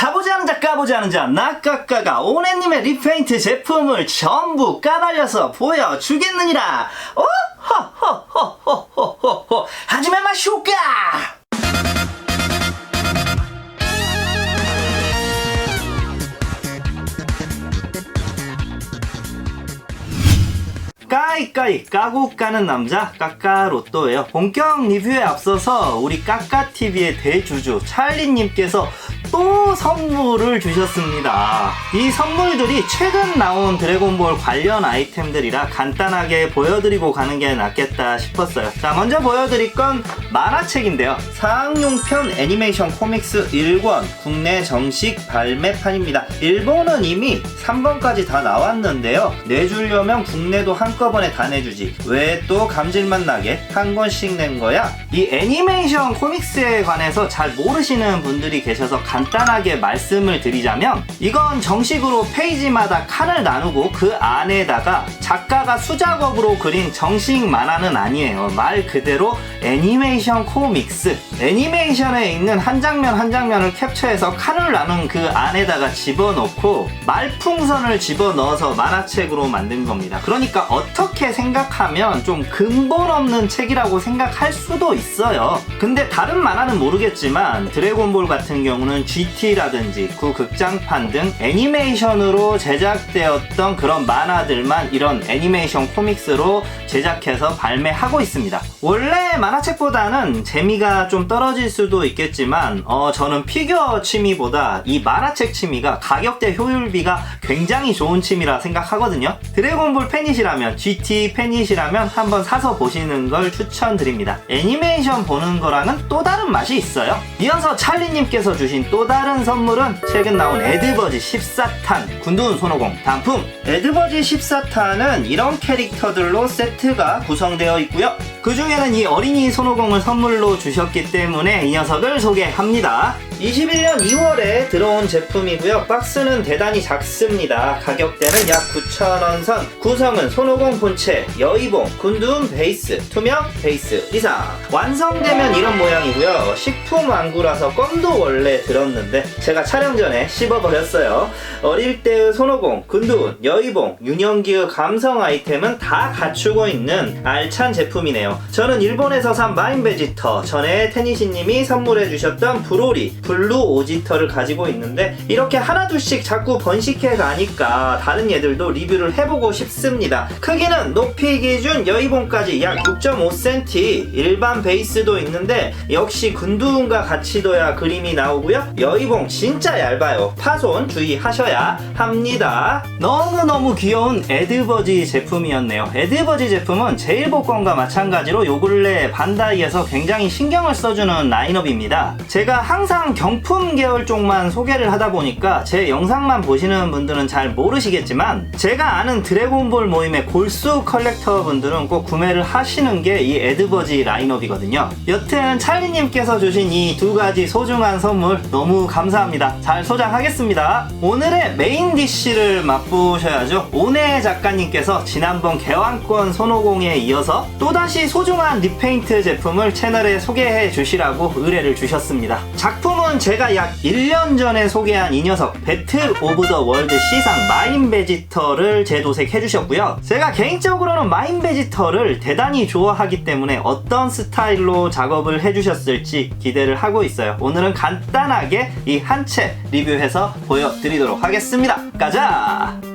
사보지 않은 자 까보지 않은 자 나까까가 오네님의 리페인트 제품을 전부 까발려서 보여주겠느니라. 어? 호호호호호호호 하지만 마쇼까 까이까이 까고 까는 남자 까까로또예요. 본격 리뷰에 앞서서 우리 까까TV의 대주주 찰리님께서 또 선물을 주셨습니다. 이 선물들이 최근 나온 드래곤볼 관련 아이템들이라 간단하게 보여드리고 가는 게 낫겠다 싶었어요. 자 먼저 보여드릴 건 만화책인데요. 사학용편 애니메이션 코믹스 1권 국내 정식 발매판입니다. 일본은 이미 3권까지 다 나왔는데요. 내주려면 국내도 한꺼번에 다 내주지. 왜 또 감질맛 나게 한 권씩 낸 거야? 이 애니메이션 코믹스에 관해서 잘 모르시는 분들이 계셔서 간 단하게 말씀을 드리자면 이건 정식으로 페이지마다 칸을 나누고 그 안에다가 작가가 수작업으로 그린 정식 만화는 아니에요. 말 그대로 애니메이션 코믹스. 애니메이션에 있는 한 장면 한 장면을 캡처해서 칸을 나눈 그 안에다가 집어넣고 말풍선을 집어넣어서 만화책으로 만든 겁니다. 그러니까 어떻게 생각하면 좀 근본 없는 책이라고 생각할 수도 있어요. 근데 다른 만화는 모르겠지만 드래곤볼 같은 경우는 GT라든지 구 극장판 등 애니메이션으로 제작되었던 그런 만화들만 이런 애니메이션 코믹스로 제작해서 발매하고 있습니다. 원래 만화책보다는 재미가 좀 떨어질 수도 있겠지만 어, 저는 피규어 취미보다 이 만화책 취미가 가격 대 효율비가 굉장히 좋은 취미라 생각하거든요. 드래곤볼 팬이시라면 GT 팬이시라면 한번 사서 보시는 걸 추천드립니다. 애니메이션 보는 거랑은 또 다른 맛이 있어요. 이어서 찰리님께서 주신 또 다른 선물은 최근 나온 에드버지 14탄 군두운 손오공 단품. 에드버지 14탄은 이런 캐릭터들로 세트가 구성되어 있고요. 그 중에는 이 어린이 손오공을 선물로 주셨기 때문에 이 녀석을 소개합니다 21년 2월에 들어온 제품이고요. 박스는 대단히 작습니다. 가격대는 약 9,000원 선. 구성은 손오공 본체, 여의봉, 군두음 베이스, 투명 베이스 이상. 완성되면 이런 모양이고요. 식품 완구라서 껌도 원래 들었는데 제가 촬영 전에 씹어버렸어요. 어릴 때의 손오공, 군두운, 여의봉, 유년기의 감성 아이템은 다 갖추고 있는 알찬 제품이네요. 저는 일본에서 산 마인베지터 전에 테니시님이 선물해 주셨던 브로리 블루 오지터를 가지고 있는데 이렇게 하나둘씩 자꾸 번식해 가니까 다른 얘들도 리뷰를 해보고 싶습니다. 크기는 높이 기준 여의봉까지 약 6.5cm 일반 베이스도 있는데 역시 근두운과 같이 둬야 그림이 나오고요. 여의봉 진짜 얇아요. 파손 주의하셔야 합니다. 너무너무 귀여운 에드버지 제품이었네요. 에드버지 제품은 제일복권과 마찬가지로 요 근래 반다이에서 굉장히 신경을 써주는 라인업입니다. 제가 항상 경품 계열 쪽만 소개를 하다 보니까 제 영상만 보시는 분들은 잘 모르시겠지만 제가 아는 드래곤볼 모임의 골수 컬렉터 분들은 꼭 구매를 하시는 게 이 에드버지 라인업이거든요. 여튼 찰리님께서 주신 이 두 가지 소중한 선물 너무 감사합니다. 잘 소장하겠습니다. 오늘의 메인 디쉬를 맛보셔야죠. 오네 작가님께서 지난번 개왕권 손오공에 이어서 또다시 소중한 리페인트 제품을 채널에 소개해 주시라고 의뢰를 주셨습니다. 작품은 제가 약 1년 전에 소개한 이 녀석 배틀 오브 더 월드 C상 마인 베지터를 재도색 해 주셨고요. 제가 개인적으로는 마인 베지터를 대단히 좋아하기 때문에 어떤 스타일로 작업을 해주셨을지 기대를 하고 있어요. 오늘은 간단하게 이 한 채 리뷰해서 보여드리도록 하겠습니다. 가자!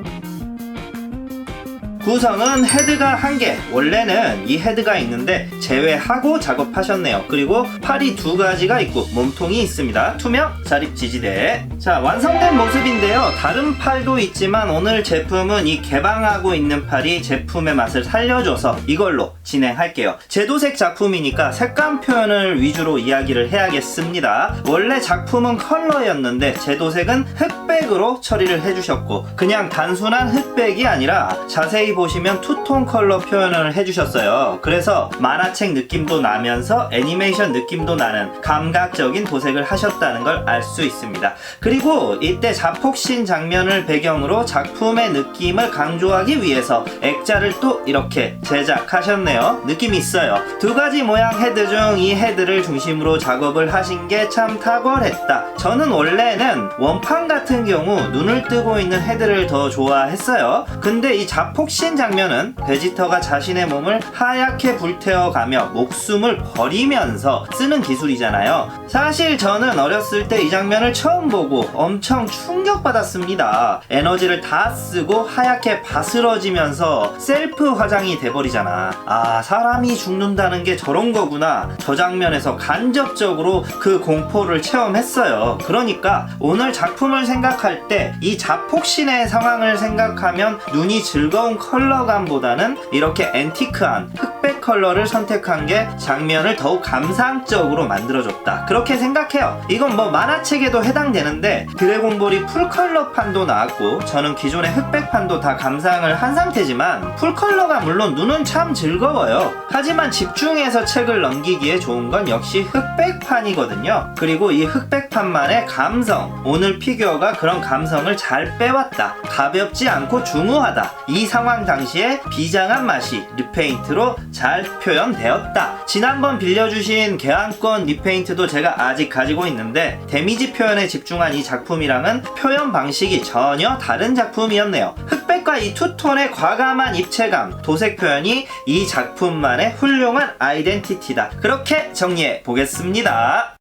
구성은 헤드가 한 개. 원래는 이 헤드가 있는데 제외하고 작업하셨네요. 그리고 팔이 두 가지가 있고 몸통이 있습니다. 투명 자립 지지대. 자, 완성된 모습인데요. 다른 팔도 있지만 오늘 제품은 이 개방하고 있는 팔이 제품의 맛을 살려줘서 이걸로 진행할게요. 제도색 작품이니까 색감 표현을 위주로 이야기를 해야겠습니다. 원래 작품은 컬러였는데 제도색은 흑백으로 처리를 해주셨고 그냥 단순한 흑백이 아니라 자세히 보시면 투톤 컬러 표현을 해주셨어요. 그래서 만화책 느낌도 나면서 애니메이션 느낌도 나는 감각적인 도색을 하셨다는 걸 알 수 있습니다. 그리고 이때 자폭신 장면을 배경으로 작품의 느낌을 강조하기 위해서 액자를 또 이렇게 제작하셨네요. 느낌이 있어요. 두 가지 모양 헤드 중 이 헤드를 중심으로 작업을 하신 게 참 탁월했다. 저는 원래는 원판 같은 경우 눈을 뜨고 있는 헤드를 더 좋아했어요. 근데 이 자폭신 장면은 베지터가 자신의 몸을 하얗게 불태워가며 목숨을 버리면서 쓰는 기술이잖아요. 사실 저는 어렸을 때 이 장면을 처음 보고 엄청 충격받았습니다. 에너지를 다 쓰고 하얗게 바스러지면서 셀프 화장이 돼버리잖아. 아, 사람이 죽는다는 게 저런 거구나. 저 장면에서 간접적으로 그 공포를 체험했어요. 그러니까 오늘 작품을 생각할 때 이 자폭신의 상황을 생각하면 눈이 즐거운 컬러 감보다는 이렇게 앤티크한 흑백 컬러를 선택한 게 장면을 더욱 감상적으로 만들어줬다. 그렇게 생각해요. 이건 뭐 만화책에도 해당되는데 드래곤볼이 풀컬러판도 나왔고 저는 기존의 흑백판도 다 감상을 한 상태지만 풀컬러가 물론 눈은 참 즐거워요. 하지만 집중해서 책을 넘기기에 좋은 건 역시 흑백판이거든요. 그리고 이 흑백판만의 감성. 오늘 피규어가 그런 감성을 잘 빼왔다. 가볍지 않고 중후하다. 이 상황 당시에 비장한 맛이 리페인트로 잘 표현되었다. 지난번 빌려주신 개항권 리페인트도 제가 아직 가지고 있는데 데미지 표현에 집중한 이 작품이랑은 표현 방식이 전혀 다른 작품이었네요. 흑백과 이 투톤의 과감한 입체감, 도색 표현이 이 작품만의 훌륭한 아이덴티티다. 그렇게 정리해 보겠습니다.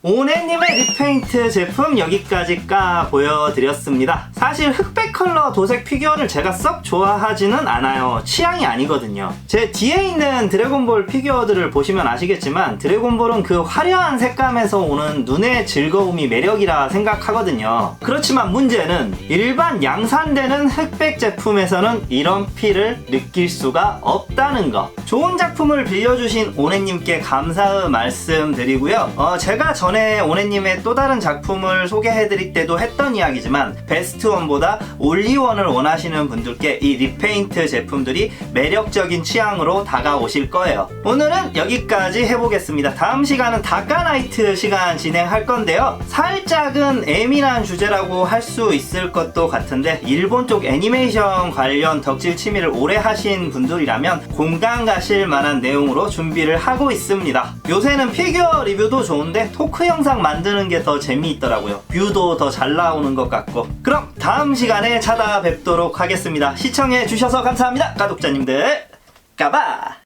오네님의 리페인트 제품 여기까지 까 보여드렸습니다. 사실 흑백 컬러 도색 피규어를 제가 썩 좋아하지는 않아요. 취향이 아니거든요. 제 뒤에 있는 드래곤볼 피규어들을 보시면 아시겠지만 드래곤볼은 그 화려한 색감에서 오는 눈의 즐거움이 매력이라 생각하거든요. 그렇지만 문제는 일반 양산되는 흑백 제품에서는 이런 피를 느낄 수가 없다는 거. 좋은 작품을 빌려주신 오네님께 감사의 말씀 드리고요. 어, 제가 전에 오네님의 또 다른 작품을 소개해드릴 때도 했던 이야기지만 베스트원보다 올리원을 원하시는 분들께 이 리페인트 제품들이 매력적인 취향으로 다가오실 거예요. 오늘은 여기까지 해보겠습니다. 다음 시간은 다카나이트 시간 진행할 건데요. 살짝은 예민한 주제라고 할 수 있을 것도 같은데 일본 쪽 애니메이션 관련 덕질 취미를 오래 하신 분들이라면 공감 가실 만한 내용으로 준비를 하고 있습니다. 요새는 피규어 리뷰도 좋은데 토크 영상 만드는 게 더 재미있더라고요. 뷰도 더 잘 나오는 것 같고. 그럼 다음 시간에 찾아뵙도록 하겠습니다. 시청해 주셔서 감사합니다. 가독자님들. 까바!